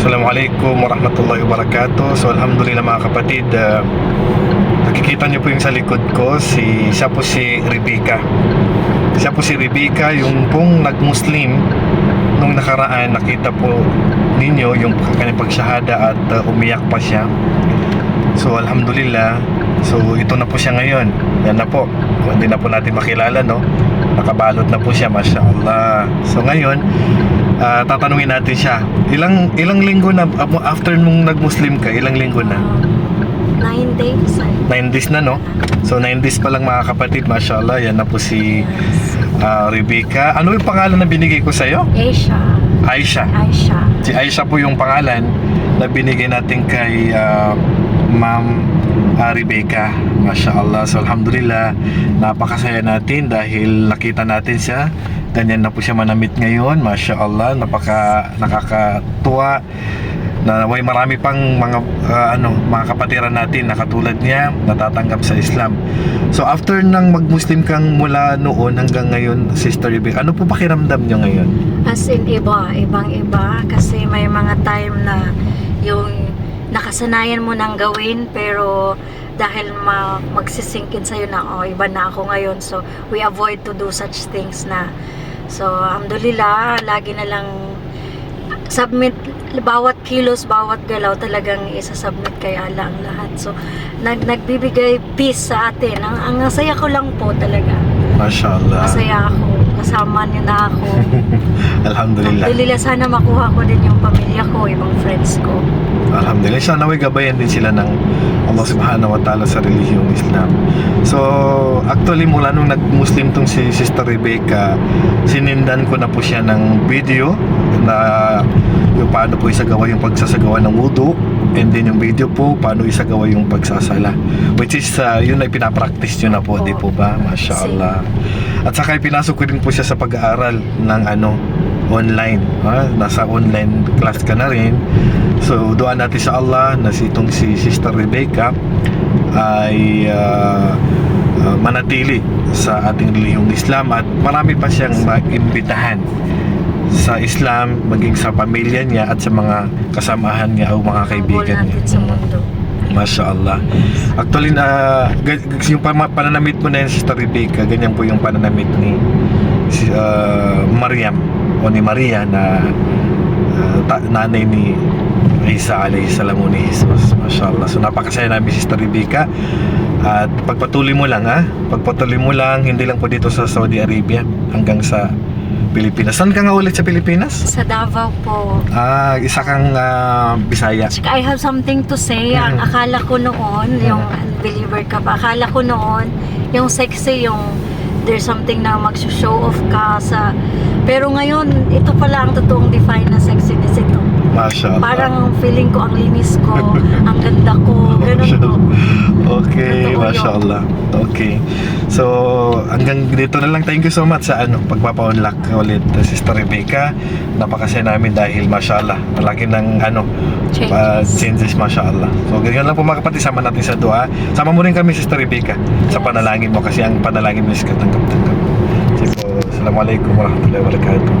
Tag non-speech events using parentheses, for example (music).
Assalamualaikum warahmatullahi wabarakatuh. So alhamdulillah mga kapatid, ah, nakikita niyo po yung sa likod ko, si siya po si Rebecca. Siya po si Rebecca, yung pong nag-Muslim nung nakaraan nakita po ninyo yung kanyang pagsyahada at ah, umiyak pa siya. So alhamdulillah, so ito na po siya ngayon. Yan na po. Hindi na po natin makilala no. Nakabalot na po siya, Masya Allah. So ngayon, ah, tatanungin natin siya. Ilang ilang linggo na after nung nag-Muslim ka, ilang linggo na? Nine days. I 9 days na no. So 9 days pa lang mga kapatid, Masya Allah. Yan na po si ah, Rebecca. Ano yung pangalan na binigay ko sa iyo? Asia. Aisha. Aisha. Si Aisha po yung pangalan na binigay natin kay ah, Ma'am ah, Rebecca. Masya Allah. So Alhamdulillah, napakasaya natin dahil nakita natin siya. Ganyan na po siya manamit ngayon. Masya Allah, napaka nakakatuwa na may marami pang mga ah, ano mga kapatiran natin na katulad niya natatanggap sa Islam. So after nang mag-Muslim kang mula noon hanggang ngayon, Sister Rebecca, ano po pakiramdam niyo ngayon? As in iba, ibang iba. Kasi may mga time na yung nakasanayan mo nang gawin pero dahil ma magsisingkin sa'yo na oh, iba na ako ngayon so we avoid to do such things na so alhamdulillah lagi na lang submit bawat kilos, bawat galaw talagang isa-submit kay Allah ang lahat. So, nag nagbibigay peace sa atin. Ang, ang saya ko lang po talaga. Masya Allah. Masaya ako. Kasama niyo na ako. (laughs) Alhamdulillah. Alhamdulillah, sana makuha ko din yung pamilya ko, ibang friends ko. Alhamdulillah. Sana naway gabayan din sila ng Allah subhanahu wa ta'ala sa relihiyong Islam. So, actually mula nung nag-Muslim tong si Sister Rebecca, sinindan ko na po siya ng video na yung paano po isagawa yung pagsasagawa ng wudu and then yung video po paano isagawa yung pagsasala which is uh, yun ay pinapractice nyo na po di po ba Masya Allah at saka pinasok ko din po siya sa pag-aaral ng ano online ha? nasa online class ka na rin so doan natin sa Allah na si itong si Sister Rebecca ay uh, uh, manatili sa ating relihiyong Islam at marami pa siyang mag-imbitahan sa Islam, maging sa pamilya niya at sa mga kasamahan niya o mga kaibigan niya. sa mundo. Masya Allah. Actually, na ga- yung pananamit mo na yan, Sister Rebecca, ganyan po yung pananamit ni si, ah, Mariam o ni Maria na ta- nanay ni Isa alayhi salam ni Jesus. Masya Allah. So napakasaya namin Sister Rebecca. At pagpatuloy mo lang ha. Pagpatuloy mo lang, hindi lang po dito sa Saudi Arabia hanggang sa Pilipinas. Saan ka nga ulit sa Pilipinas? Sa Davao po. Ah, isa kang ah, Bisaya. Tsaka I have something to say. Ang Mhm. akala ko noon, yung unbeliever ka pa, akala ko noon, yung sexy, yung there's something na mag-show off ka sa... Pero ngayon, ito pala ang totoong define na sexiness ito. Masya Allah. Parang feeling ko ang linis ko, ang ganda ko, (laughs) ganun po. Okay, Totoo Masya yun. Allah. Okay. So, hanggang dito na lang. Thank you so much sa ano, pagpapa-unlock ulit, uh, Sister Rebecca. Napakasaya namin dahil Masya Allah, malaki ng ano, Changes. uh, changes, Masya Allah. So, ganyan lang po mga kapatid, sama natin sa dua. Sama mo rin kami, Sister Rebecca, sa Yes. panalangin mo kasi ang panalangin mo is katanggap-tanggap. Po, Assalamualaikum warahmatullahi wabarakatuh.